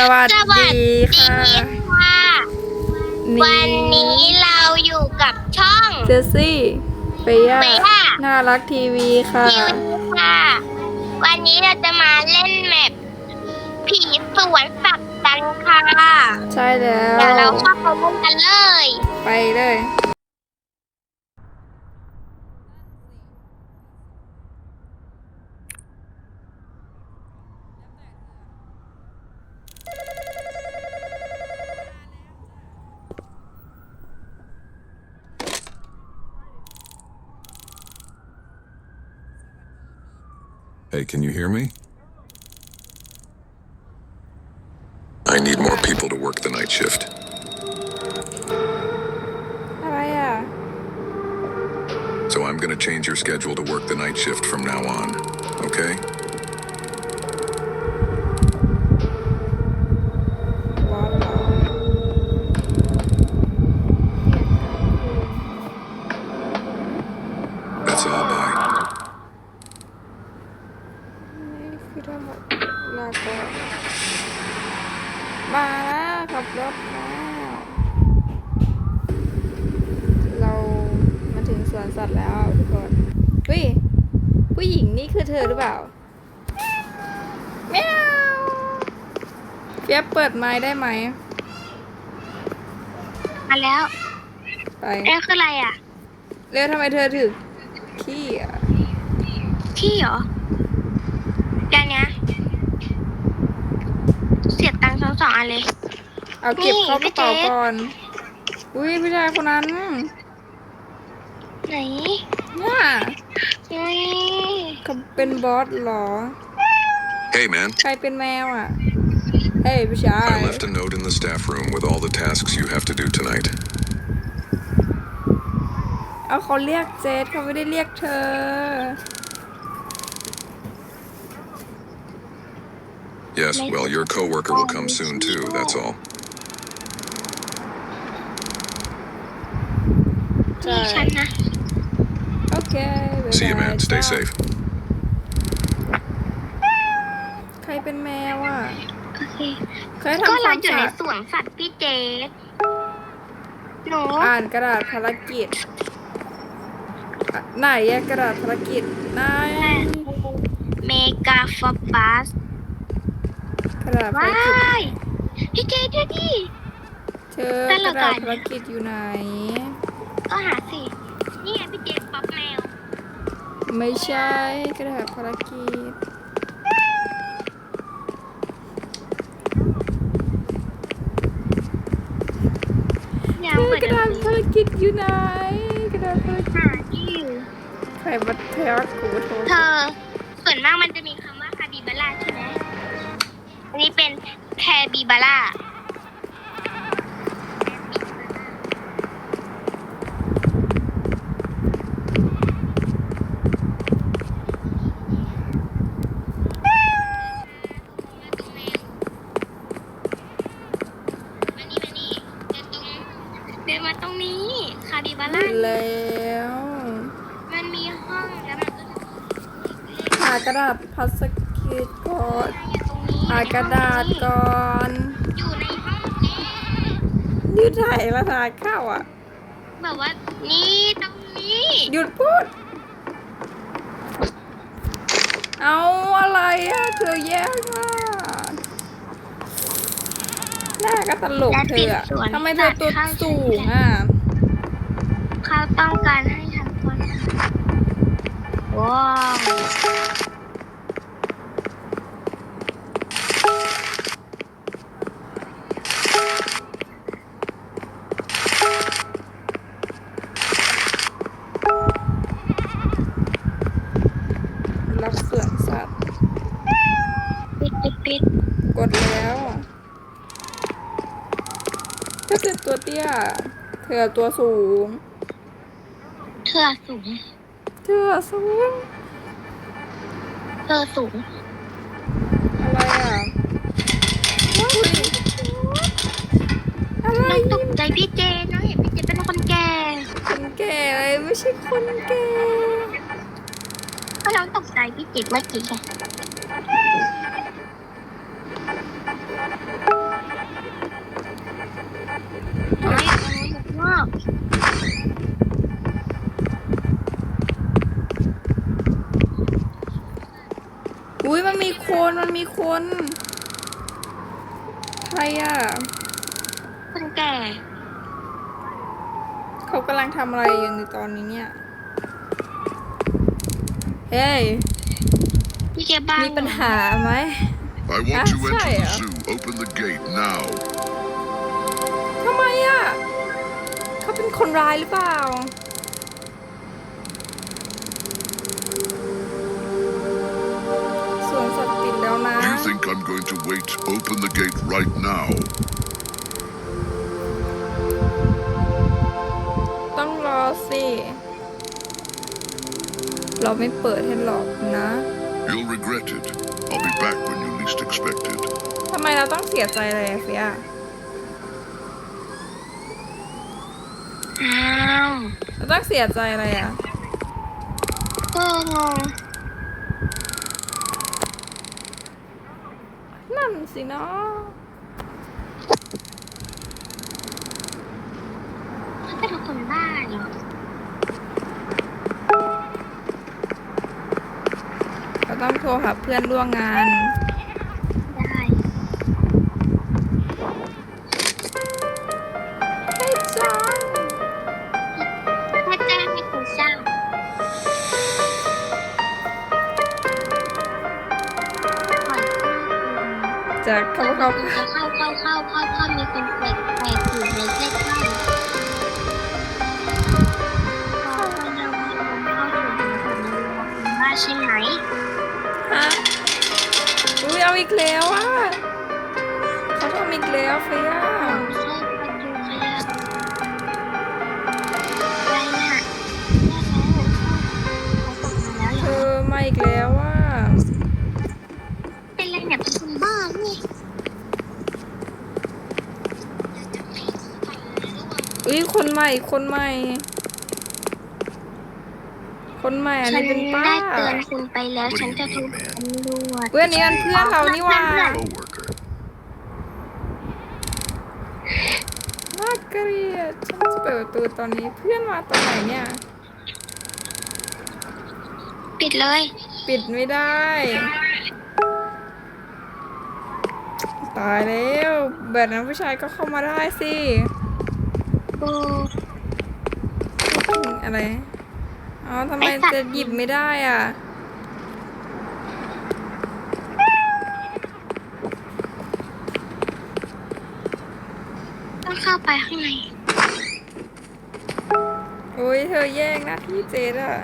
สวัสสวัสดีดีค่ะ ค่ะ วันนี้เราอยู่กับช่อง เจสซี่เปียเปีย น่ารักทีวีค่ะนิวค่ะ วันนี้เราจะมาเล่นแมปผีสวนสัตว์กันค่ะ ใช่แล้เดี๋ยวเราว เข้าไปเล่นกันเลย ไปเลย Hey, can you hear me? I need more people to work the night shift. Oh yeah. So I'm gonna change your schedule to work the night shift from now on. เธอหรือเปล่าแมวเฟียบเปิดไม้ได้ไหม มาแล้วไปเอ๊ะคืออะไรอะ เร็วทำไมเธอถึงขี้อะที่เหรอเดี๋ยวนี้เสียตังค์ทั้งสองอันเลย เอาเก็บนี่เข้ากระเป๋าพี่เจ๊ก่อน อุ้ยผู้ชายคนนั้น ไหน เนี่ยอุ้ย เขาเป็นบอสเหรอ Hey, man. ใครเป็นแมวอะ เฮ้ยผู้ชาย I left a note in the staff room with all the tasks you have to do tonight. เอาเขาเรียกเจสเขาไม่ได้เรียกเธอ Yes, well, your coworker will come soon too. That's all. ใช่ นี่ฉันนะ โอเคบ๊าย See you, บาย man. Stay จ้า safe. ใครเป็นแมวอะ โอเคเคยก็ทำคเราวามอยู่สะในอาดสวนสัตว์พี่เจสหนูอ่านกระดาษภารกิจอะไหนอะกระดาษภารกิจไหนเมกาฟอบัสกระดาษภาว้ารกิจยพี่เจดูดิเธอแต่กละระดาษกันภารกิจอยู่ไหน ก็หาสิ นี่ไงพี่เจป๊อปแมว ไม่ใช่กระดาษภารกิจยังเปิดกระดาษภารกิจอยู่ไหนกระดาษภารกิจหาที่อยู่ใครมาแท็กกูโทรเธอส่วนมากมันจะมีคำว่าคาบิบาร่าใช่ไหมอันนี้เป็นแคบิบาร่านี่มานี่เดินตรงเดินมาตรงนี้ คาบิบาร่า แล้ว มันมีห้องแล้วมันก็จะ หากระดาษภารกิจก่อนอยู่ตรงนี้หากระดาษก่อนอยู่ในห้องแอร์ยืดถ่ายมาถ่ายเข้าอะ แบบว่านี่ตรงนี้หยุดพูด เอาอะไรอะเธอแย่มากหน้าก็ตลกเธออะทำไมเธอตัวสูงอะเขาต้องการให้ทำคนว้าว รับสวนสัตว์ ปิดปิดปิด กดแล้วถ้าเธอตัวเตี้ ยเธอตัวสูง เธอสูง เธอสูง เธอสูง อะไรอะว้าวอะไรน้องตกใจพี่เจน้องเห็นพี่เจเป็นคนแก่คนแก่เลยไม่ใช่คนแก่ก็น้องตกใจพี่เจเมื่อกี้ไง อุ้ยมันมีคนมันมีคนใครอะคนแก่เขากำลังทำอะไรอยู่ในตอนนี้เนี่ย เฮ้ยพี่แกบ้านมีปัญหาไหม I want to Ah, enter the yeah. zoo. Open the gate now. ทำไมอะ เขาเป็นคนร้ายหรือเปล่า สวนสัตว์ปิดแล้วนะ You think I'm going to wait? Open the gate right now. ต้องรอสิ เราไม่เปิดให้หรอกนะ You'll regret it. I'll be back when you least expect it. ทำไมเราต้องเสียใจเลยอะเฟีย อ้าวเราต้องเสียใจอะไรอะ ก็งงนั่นสิเนาะเขาเป็นคนบ้าเหรอเราต้องโทรหาเพื่อนร่วมงาน เข้าเข้าจะเข้าเข้าเข้าเข้ามีคนแปลกแปลกอยู่ในใกล้ใกล้พอคนเราเข้าถึงถึงคุณบ้าใช่ไหมฮะอุ้ยเอาอีกแล้วอะเขาทำอีกแล้วเฟียใช่ประตูขยับอะไรน่ะแย่แล้วเขาตกมาแล้วเธอมาอีกแล้ว คนใหม่คนใหม่ คนใหม่อันฉันี้นเป็นป้าได้เตือนคุณไปแล้ว ฉันจะโทรตำรวจเพื่อนนี้มันเพื่อนเรานี่หว่า Coworker. น่าเกลียดฉันจะเปิดประตูตอนนี้เพื่อนมาตอนไหนเนี่ย ปิดเลย ปิดไม่ได้ ตายแล้ว แบบนั้นผู้ชายก็เข้ามาได้สิ โอ้อะไร อ๋อทำไมไอ้สัตว์จะหยิบไม่ได้อะ ต้องเข้าไปข้างใน โอ้ยเธอแย่งหน้าที่เจดอะ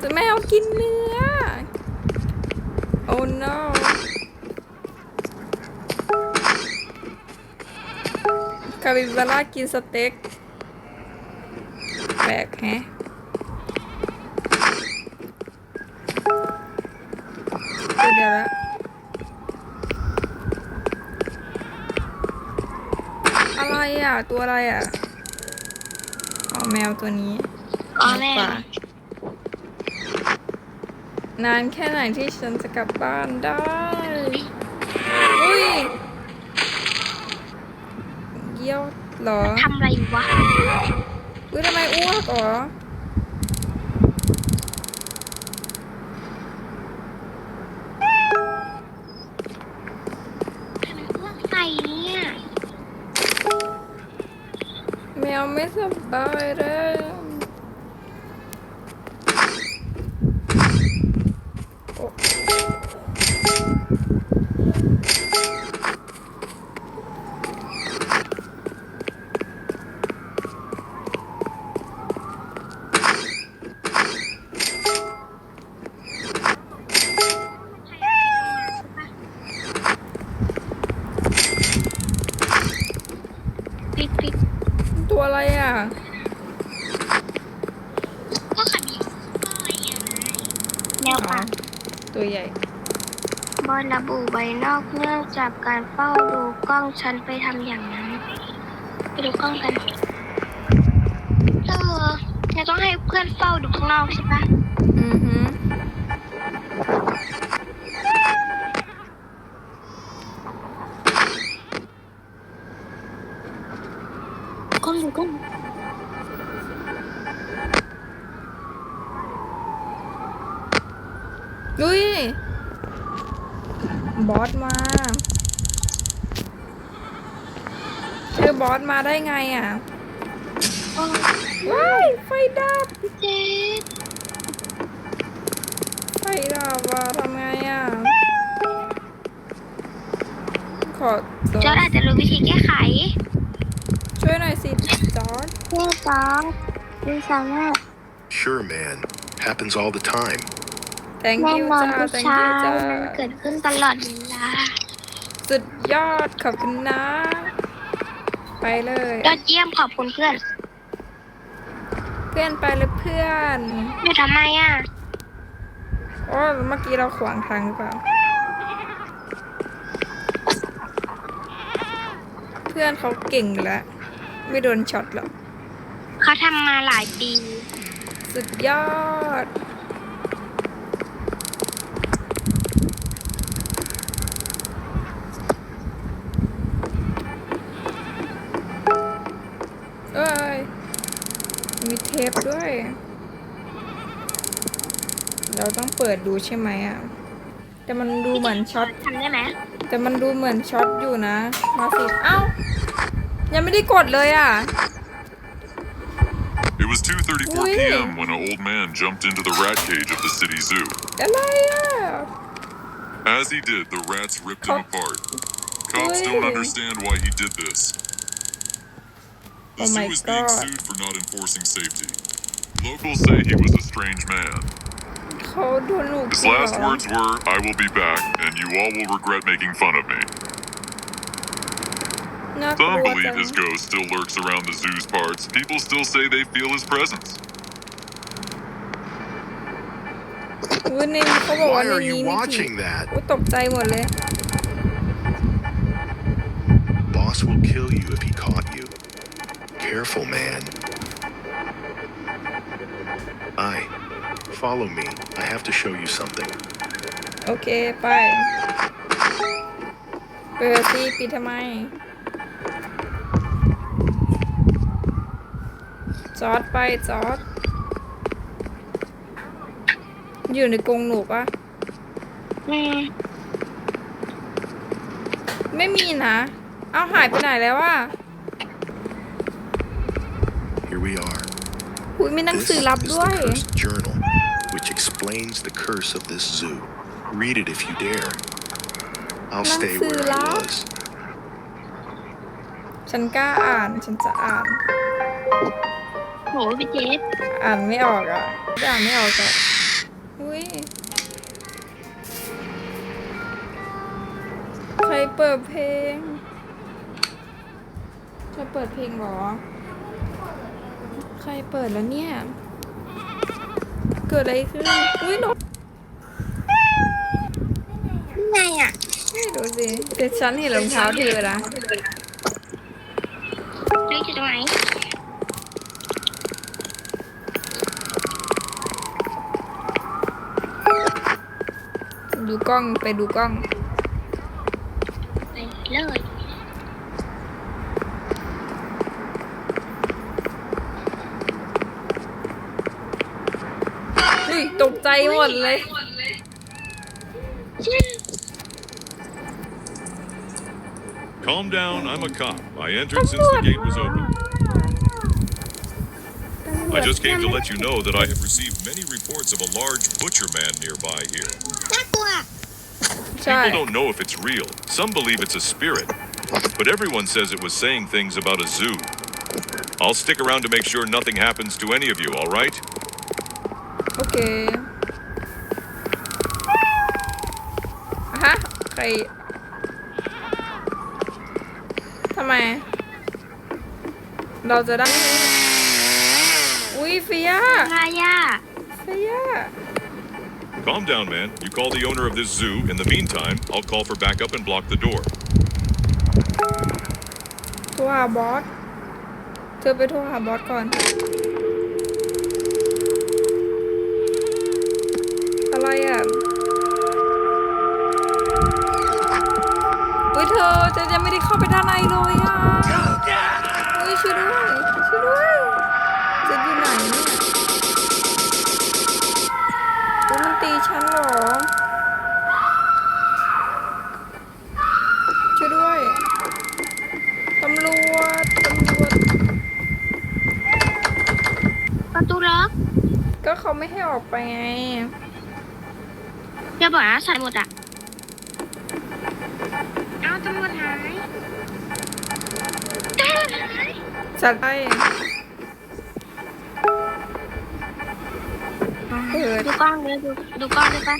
จะไม่เอากินเนื้อ โอ้ no าบิบาร่ากินสเต็กแปลกแฮะเดี๋ยวละอะไรอะ ตัวอะไรอะอ๋อแมวตัวนี้อ๋อแม่กว่านานแค่ไหนที่ฉันจะกลับบ้านได้ อุ้ยเยี่ยวเหรอทำอะไรอยู่วะอุ้ยทำไมอ้วกเหรอใครเนี่ย แมวไม่สบายเลยโอ้ ปิดปิด ตัวอะไรอะ ก็ขันแนวป่า ตัวใหญ่ บู่ใบนอกเนื่องจากการเฝ้าดูกล้องฉันไปทำอย่างนั้น ไปดูกล้องกัน เออจะต้องให้เพื่อนเฝ้าดูข้างนอกใช่ปะอือหือค กล้องดูกล้อง อุ้ย บอสมา เจอบอสมาได้ไงอะโอ้ว้ายไฟดับพี่เจ๊ไฟดับอะทำไงอะ ขอจอจอร์ร์ดอาจจะรู้วิธีแก้ไข ช่วยหน่อยสิจอร์ดเพื่อจอร์ดคุณสามารถ Sure, man. Happens all the time. Thank แน่ you นอนจ้าผู้ thank ชา you ยจ้า มันเกิดขึ้นตลอดเวลาสุดยอดขอบคุณนะ ไปเลย ยอดเยี่ยมขอบคุณเพื่อนเพื่อนไปเลยเพื่อน อยู่ทำไมอะ โอ้เมื่อกี้เราขวางทางหรือเปล่า เพื่อนเขาเก่งอยู่แล้ว ไม่โดนช็อตหรอก เขาทำมาหลายปี สุดยอด เราต้องเปิดดูใช่ไหมอะ แต่มันดูเหมือนช็อต ทำได้ไหมแต่มันดูเหมือนช็อตอยู่นะ มาสิเอ้า ยังไม่ได้กดเลยอะ It was 2:34 Wait. p.m. when an old man jumped into the rat cage of the city zoo. อะไรอะ As he did, the rats ripped him Cop- apart. Cops don't Wait. understand why he did this. The Oh zoo my is being God. sued for not enforcing safety. Locals say he was a strange man. เขาโดนหนู His กินเหร last อ words were, I will be back, and you all will regret making fun of me. น่าก Some ลัว believe จัง his ghost still lurks around the zoo's parts. People still say they feel his presence. อุ้ยในนี้เขาบอกว่า Why ใน are นี้ you มีผี watching that? อุ้ยตกใจหมดเลย Boss will kill you if he caught you. Careful, man. I. Follow me. I have to show you something. โอเค ไป เปิดสิปิดทำไม จอดไปจอด อยู่ในกรงหนูปะอืมไม่มีนะ เอาหายไปไหนแล้วอะ Here we are. อุ้ยมีหนัง This สือลับ is ด้วย the cursed journal, which explains the curse of this zoo. Read it if you dare. I'll stay where I Langsung was. ฉันกล้าอ่านฉันจะอ่านโหพี่เจ๊อ่านไม่ออกอะอ่านไม่ออกอะอุ้ยใครเปิดเพลงใครเปิดเพลงเหรอใค รเปิดแล้วเนี่ย เกิดอะไรขึ้น อุ้ยนกนี่ไงอะไม่รู้สิแต่ฉันเห็นรองเท้าเธอนะนี่อยู่ตรงไหนดูกล้องไปดูกล้อง ไปเลย ตกใจหมดเลย Calm down, I'm a cop. I entered since the gate was open. I just came to let you know that I have received many reports of a large butcher man nearby here. น่ากลัว ใช่ People don't know if it's real. Some believe it's a spirit. But everyone says it was saying things about a zoo. I'll stick around to make sure nothing happens to any of you, alright? โอเคอะฮะ ใคร ทำไม เราจะได้ อุ้ยเฟียอะไรอะเฟีย Calm down, man. You call the owner of this zoo. In the meantime, I'll call for backup and block the door. โทรหาบอส เธอไปโทรหาบอสก่อน อะไรอะอุ้ยเธอจะยังไม่ได้เข้าไปด้านในเลยอะอุ้อุ้ยช่วยด้วยช่วยด้วยจะอยู่ไหนเนี่ยอุ๊ยมันตีฉันเหรอช่วยด้วยตำรวจตำรวจประตูล็อกก็เขาไม่ให้ออกไปไง อย่าบอกนะใส่หมดอะ เอาตำรวจหายจัดไปเปิดดูกล้องเลยดูดูกล้องได้ปะ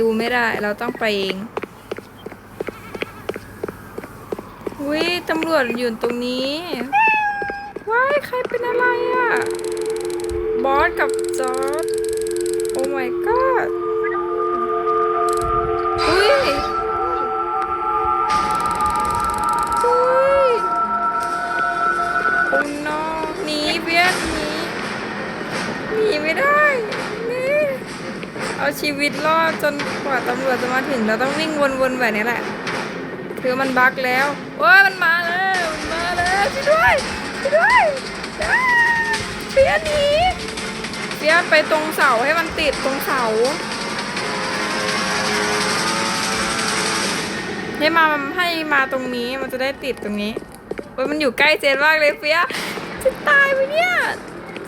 ดูไม่ได้ เราต้องไปเองวิตำรวจอยู่ตรงนี้ว้ายใครเป็นอะไรอะ บอสกับจอร์ดโอ้ my god ชีวิตรอดจนกว่าตำรวจจะมาถึงเราต้องวิ่งวนๆแบบนี้แหละคือมันบักแล้วโอ้ยมันมาแล้วมันมาแล้วช่วยด้วยช่วยด้วยเปียหนีเปียไปตรงเสาให้มันติดตรงเสาให้มาให้มาตรงนี้มันจะได้ติดตรงนี้โอ้ยมันอยู่ใกล้เจนมากเลยเปียจะตายไหมเนี่ย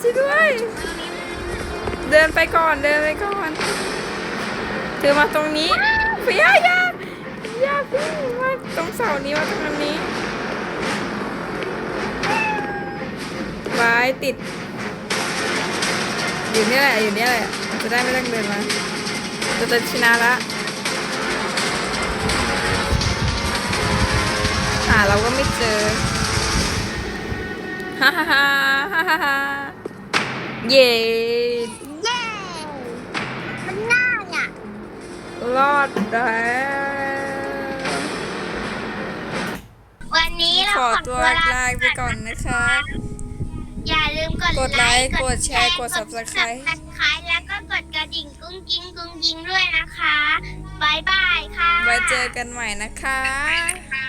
ช่วยด้วย เดินไปก่อนเดินไปก่อน เธอมาตรงนี้เฟียอย่าอย่าพี่มาตรงเสานี้มาตรงนี้ไว้ติด อยู่นี่แหละอยู่นี่แหละจะได้ไม่ต้องเดินมาจะจะชนะละหาเราก็ไม่เจอฮ่าฮ่าฮ่าฮ่าฮ่าเย้ รอดแล้ววันนี้เราขอขอตัวลาลาไปก่อนนะคะ อย่าลืมกดกดไลค์ค์กดแชร์กด Subscribe กด Subscribe แล้วก็กดกระดิ่งกุ้งกิ้งกุ้งยิงด้วยนะคะบายบายค่ะไว้เจอกันใหม่นะคะค่ะ